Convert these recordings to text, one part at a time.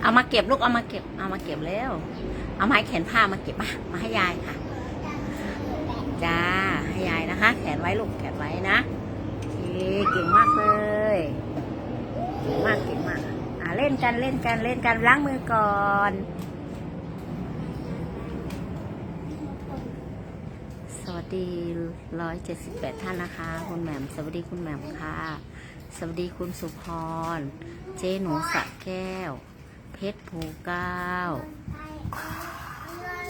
เอามาเก็บลูกเอามาเก็บ เอามาเก็บแล้ว เอาไม้แขนผ้ามาเก็บมามาให้ยายค่ะ จ้า ให้ยายนะคะ แขนไว้ลูกแขนไว้นะเคเก่งมากเลยเก่งมากเก่งมาก อ่าเล่นกันเล่นกันเล่นกันล้างมือก่อน สวัสดีร้อยเจ็ดสิบแปดท่านนะคะ คุณแหม่ม สวัสดีคุณแหม่มค่ะ สวัสดีคุณสุพร เจ๊หนูสะแก้ว เพชรภูเก้า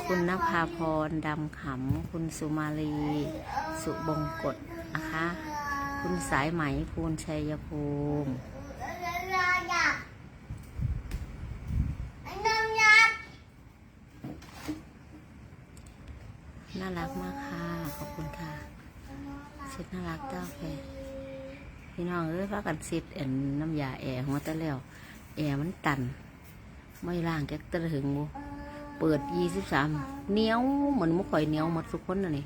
คุณนภาพรดำขำ คุณสุมาลี สุบงกฎนะคะ คุณสายไหมภูลชัยภูมิน่ารักมาก ขอบคุณค่ะเซ็ตน่ารักเจ้าแฟพี่น้องเอ้ยพากันเซ็ตเอ็นน้ำยาแอร์หัวต่แล้วแอร์มันตัน ไม่ล่างแกตะถึงบูเปิดยี่สิบสามเหนียวเหมือนมุกข่อยเหนียวหมดทุกคนน่ะนี่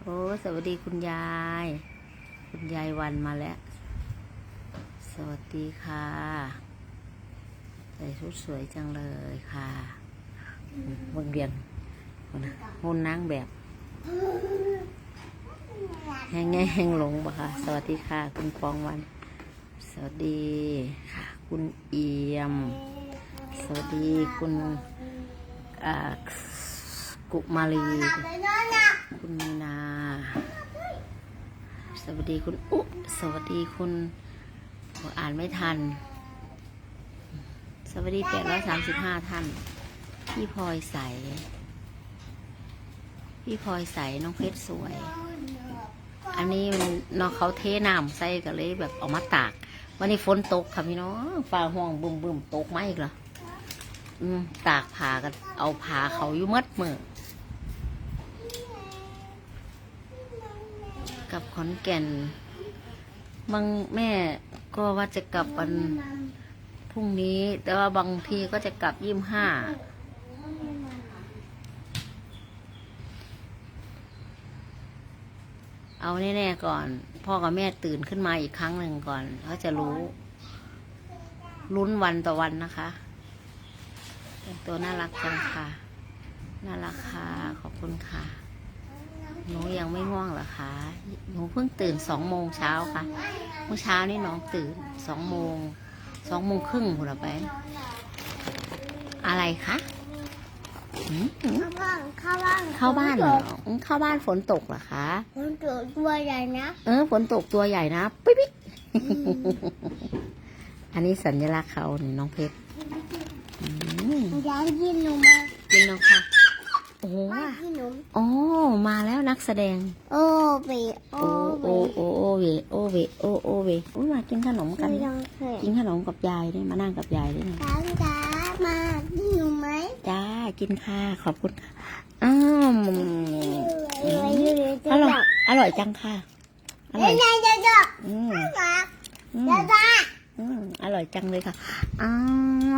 โอ้สวัสดีคุณยาย คุณยายวันมาแล้ว สวัสดีค่ะใส่ชุดสวยจังเลยค่ะเบิ่งเรียน หุ่นนางแบบแห้งแง่แห้งหลงบ่ค่ะ สวัสดีค่ะ คุณปองวัน สวัสดีค่ะ คุณเอียม สวัสดีคุณกุมาลี คุณมีนา สวัสดีคุณอุสวัสดีคุณอ่านไม่ทัน สวัสดีแปดร้อยสามสิบห้าท่าน พี่พลอยใส พี่พลอยใสน้องเพชรสวย อันนี้มันเนาะเขาเทน้ำใส่กันเลยแบบเออกมาตาก วันนี้ฝนตกค่ะพี่น้องฟ้าห้องบึมบึมๆตกไหมอีกเหรออืมตากผากันเอาผาเขาอยู่มัดมือกับขอนแก่นบางแม่ก็ว่าจะกลับวันพรุ่งนี้ แต่ว่าบางทีก็จะกลับยี่สิบห้า เอาแน่ๆก่อน พ่อกับแม่ตื่นขึ้นมาอีกครั้งหนึ่งก่อนเขาจะรู้ลุ้นวันต่อวันนะคะแต่งตัวน่ารักจังค่ะ น่ารักค่ะขอบคุณค่ะ หนูยังไม่ง่วงหรอคะ หนูเพิ่งตื่นสองโมงเช้าค่ะ เมื่อเช้านี่น้องตื่นสองโมงสองโมงครึ่งหัวไป อะไรคะ เข้าบ้านเข้าบ้านเข้าบ้านเหรออืมเข้าบ้านฝนตกเหรอคะคนตัวตัวใหญ่นะเออฝนตกตัวใหญ่นะปิ๊บปิ๊บอันนี้สัญลักษณ์เขาเนี่ยน้องเพชรอืมอยากกินหนูมากินน้องค่ะโอ้โหว่ากินหนูโอ้มาแล้วนักแสดง โอ้เบโอ้โอ้เบโอ้โอ้โอเวโอเวโอโอเวอุ้ยมากินขนมกันไม่ต้องเคยกินขนมกับยายด้วยมานั่งกับยายด้วยนะช้างจ้ามากินหนูไหมจ้า กินค่ะ ขอบคุณค่ะอ้าวเอ้ยเอ้ยอร่อยอร่อยจังค่ะ อร่อยเอ้ยจะจะอืมจะอืมจะจะอืมอร่อยจังเลยค่ะอ้า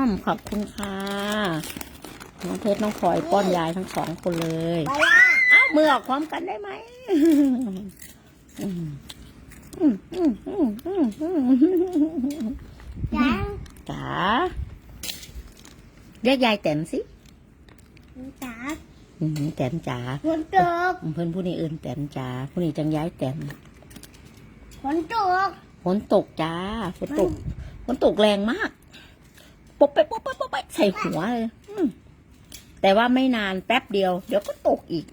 วขอบคุณค่ะน้องเพชรน้องพลอยป้อนยายทั้งสองคนเลยไปละอ้าวมือออกพร้อมกันได้ไหมอืมอืมอืมอืมอืมอืมช้างจ๋าเรียกยายแต้มสิ จ้าอืมแต้มจ๋าฝนตกเพื่อนผู้นี้เอื่นแต้มจ๋าผู้นี้จังย้ายแต้มฝนตกฝนตกจ้าฝนตกฝนตกแรงมากป๊บไปป๊บไปป๊บไปใส่หัวเลยอืมแต่ว่าไม่นานแป๊บเดียว เดี๋ยวก็ตกอีก